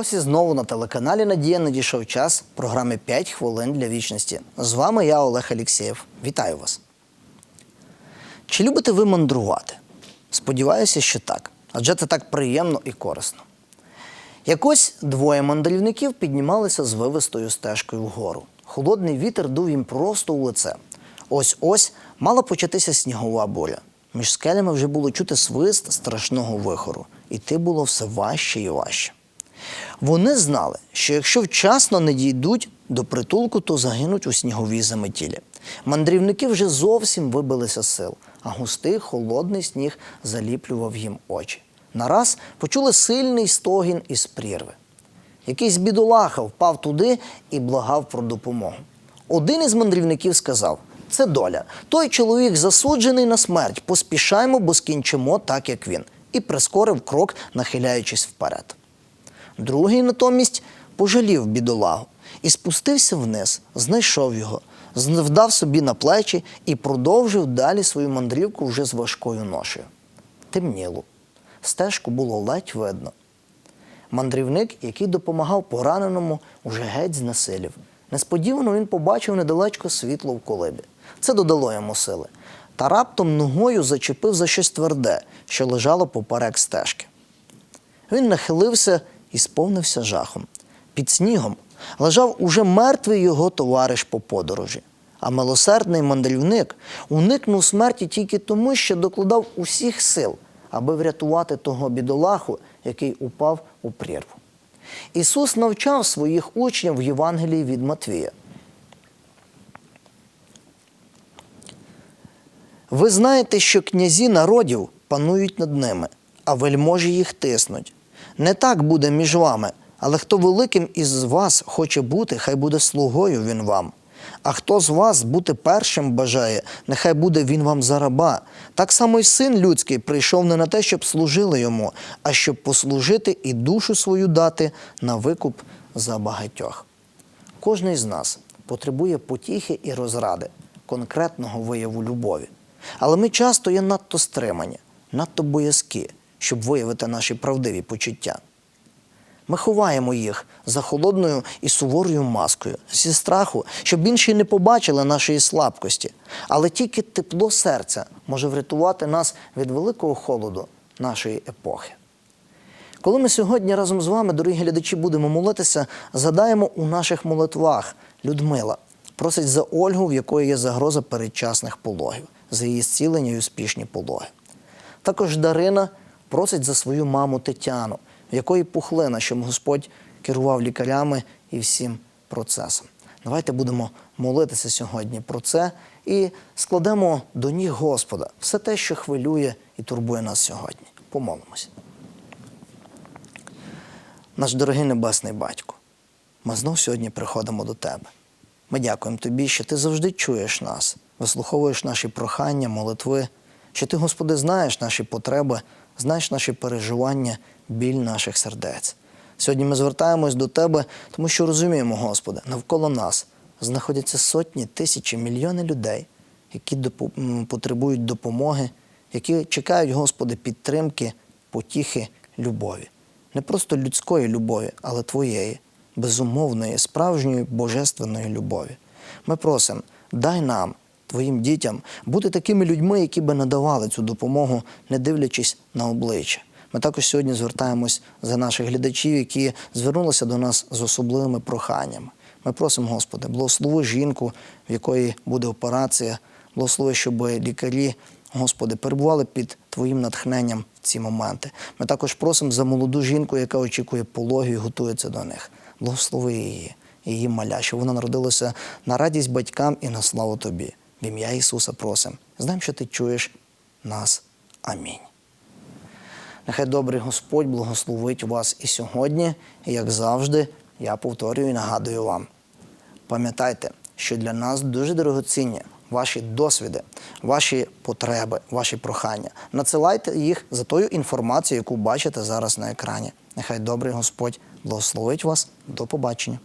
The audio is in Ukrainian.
Ось і знову на телеканалі Надія надійшов час програми «5 хвилин для вічності. З вами я, Олег Алєксєєв. Вітаю вас. Чи любите ви мандрувати? Сподіваюся, що так. Адже це так приємно і корисно. Якось двоє мандрівників піднімалися з вивистою стежкою вгору. Холодний вітер дув їм просто у лице. Ось ось мала початися снігова буря. Між скелями вже було чути свист страшного вихору. Іти було все важче і важче. Вони знали, що якщо вчасно не дійдуть до притулку, то загинуть у сніговій заметілі. Мандрівники вже зовсім вибилися з сил, а густий холодний сніг заліплював їм очі. Нараз почули сильний стогін із прірви. Якийсь бідолаха впав туди і благав про допомогу. Один із мандрівників сказав: це доля. Той чоловік засуджений на смерть. Поспішаймо, бо скінчимо так, як він, і прискорив крок, нахиляючись вперед. Другий натомість пожалів бідолагу і спустився вниз, знайшов його, вдав собі на плечі і продовжив далі свою мандрівку вже з важкою ношею. Темніло. Стежку було ледь видно. Мандрівник, який допомагав пораненому, уже геть знесилів. Несподівано він побачив недалечко світло в колибі. Це додало йому сили. Та раптом ногою зачепив за щось тверде, що лежало поперек стежки. Він нахилився і сповнився жахом. Під снігом лежав уже мертвий його товариш по подорожі. А милосердний мандрівник уникнув смерті тільки тому, що докладав усіх сил, аби врятувати того бідолаху, який упав у прірву. Ісус навчав своїх учнів в Євангелії від Матвія. Ви знаєте, що князі народів панують над ними, а вельможі їх тиснуть. Не так буде між вами, але хто великим із вас хоче бути, хай буде слугою він вам. А хто з вас бути першим бажає, нехай буде він вам за раба. Так само й син людський прийшов не на те, щоб служили йому, а щоб послужити і душу свою дати на викуп за багатьох. Кожний з нас потребує потіхи і розради, конкретного вияву любові. Але ми часто є надто стримані, надто боязкі, щоб виявити наші правдиві почуття. Ми ховаємо їх за холодною і суворою маскою, зі страху, щоб інші не побачили нашої слабкості. Але тільки тепло серця може врятувати нас від великого холоду нашої епохи. Коли ми сьогодні разом з вами, дорогі глядачі, будемо молитися, задаємо у наших молитвах Людмила просить за Ольгу, в якої є загроза передчасних пологів, за її зцілення і успішні пологи. Також Дарина просить за свою маму Тетяну, в якої пухлина, щоб Господь керував лікарями і всім процесом. Давайте будемо молитися сьогодні про це і складемо до ніг Господа все те, що хвилює і турбує нас сьогодні. Помолимося. Наш дорогий Небесний Батько, ми знов сьогодні приходимо до Тебе. Ми дякуємо Тобі, що Ти завжди чуєш нас, вислуховуєш наші прохання, молитви, що Ти, Господи, знаєш наші потреби, знаєш наші переживання, біль наших сердець. Сьогодні ми звертаємось до Тебе, тому що розуміємо, Господи, навколо нас знаходяться сотні, тисячі, мільйони людей, які потребують допомоги, які чекають, Господи, підтримки, потіхи, любові. Не просто людської любові, але Твоєї, безумовної, справжньої божественної любові. Ми просимо, дай нам, Твоїм дітям, бути такими людьми, які би надавали цю допомогу, не дивлячись на обличчя. Ми також сьогодні звертаємось за наших глядачів, які звернулися до нас з особливими проханнями. Ми просимо, Господи, благослови жінку, в якої буде операція, благослови, щоб лікарі, Господи, перебували під Твоїм натхненням в ці моменти. Ми також просимо за молоду жінку, яка очікує пологів і готується до них. Благослови її, її маля, щоб вона народилася на радість батькам і на славу Тобі. В ім'я Ісуса просимо. Знаємо, що Ти чуєш нас. Амінь. Нехай добрий Господь благословить вас і сьогодні, і як завжди, я повторюю і нагадую вам. Пам'ятайте, що для нас дуже дорогоцінні ваші досвіди, ваші потреби, ваші прохання. Надсилайте їх за тою інформацією, яку бачите зараз на екрані. Нехай добрий Господь благословить вас. До побачення.